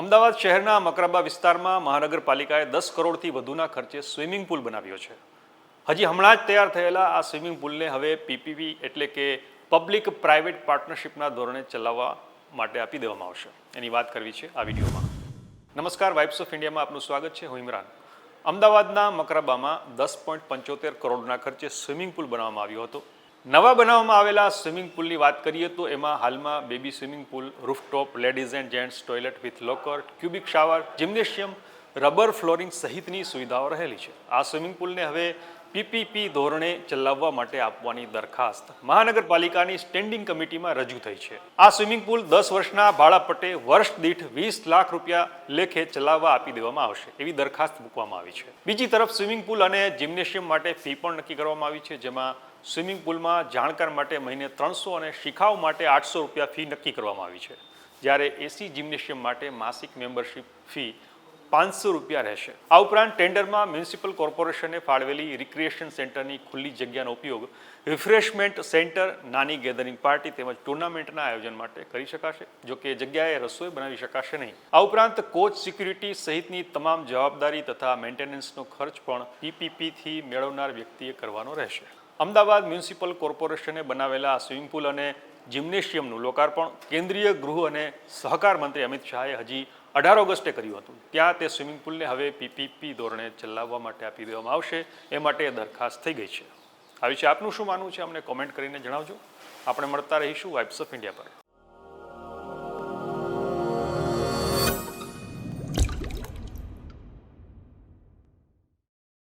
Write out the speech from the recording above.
અમદાવાદ શહેરના મકરબા વિસ્તારમાં મહાનગરપાલિકાએ દસ કરોડથી વધુના ખર્ચે સ્વિમિંગ પુલ બનાવ્યો છે. હજી હમણાં જ તૈયાર થયેલા આ સ્વિમિંગ પુલને હવે પીપીવી એટલે કે પબ્લિક પ્રાઇવેટ પાર્ટનરશિપના ધોરણે ચલાવવા માટે આપી દેવામાં આવશે. એની વાત કરવી છે આ વિડીયોમાં. નમસ્કાર, વાઇબ્સ ઓફ ઇન્ડિયામાં આપનું સ્વાગત છે. હું ઇમરાન. અમદાવાદના મકરબામાં દસ પોઈન્ટ પંચોતેર કરોડના ખર્ચે સ્વિમિંગ પુલ બનાવવામાં આવ્યો હતો. નવા બનાવવામાં આવેલા સ્વિમિંગ પુલની વાત કરીએ તો એમાં હાલમાં baby swimming pool, rooftop, ladies and gents toilet with locker, cubic shower, gymnasium, rubber flooring સહિતની સુવિધાઓ રહેલી છે. આ સ્વિમિંગ પુલને હવે પીપીપી ધોરણે ચલાવવા માટે આપવાની દરખાસ્ત. મહાનગરપાલિકાની સ્ટેન્ડિંગ કમિટીમાં રજૂ થઈ છે. આ સ્વિમિંગ પુલ દસ વર્ષના ભાડાપટ્ટે વર્ષ દીઠ વીસ લાખ રૂપિયા લેખે ચલાવવા આપી દેવામાં આવશે. એવી દરખાસ્ત મૂકવામાં આવી છે. બીજી તરફ સ્વિમિંગ પુલ અને જિમ્નેશિયમ માટે ફી પણ નક્કી કરવામાં આવી છે, જેમાં સ્વિમિંગ પુલમાં જાણકાર માટે મહિને ત્રણસો અને શિખાઉ માટે આઠસો રૂપિયા ફી નક્કી કરવામાં આવી છે. જ્યારે એસી જિમ્નેશિયમ માટે માસિક મેમ્બરશીપ ફી પાંચસો રૂપિયા રહેશે. આ ઉપરાંત ટેન્ડરમાં મ્યુનિસિપલ કોર્પોરેશને ફાળવેલી રિક્રિએશન સેન્ટરની ખુલ્લી જગ્યાનો ઉપયોગ રિફ્રેશમેન્ટ સેન્ટર, નાની ગેધરિંગ પાર્ટી તેમજ ટુર્નામેન્ટના આયોજન માટે કરી શકાશે, જો કે જગ્યાએ રસોઈ બનાવી શકાશે નહીં. આ ઉપરાંત કોચ સિક્યુરિટી સહિતની તમામ જવાબદારી તથા મેન્ટેનન્સનો ખર્ચ પણ પીપીપીથી મેળવનાર વ્યક્તિએ કરવાનો રહેશે. અમદાવાદ મ્યુનિસિપલ કોર્પોરેશને બનાવેલા સ્વિમિંગ પુલ અને જિમ્નેશિયમનું લોકાર્પણ કેન્દ્રીય ગૃહ અને સહકાર મંત્રી અમિત શાહે હજી અઢાર ઓગસ્ટે કર્યું હતું. ત્યાં તે સ્વિમિંગ પુલને હવે પીપીપી ધોરણે ચલાવવા માટે આપી દેવામાં આવશે. એ માટે દરખાસ્ત થઈ ગઈ છે. આ વિશે આપનું શું માનવું છે? અમને કોમેન્ટ કરીને જણાવજો. આપણે મળતા રહીશું વાઇબ્સ ઓફ ઇન્ડિયા પર.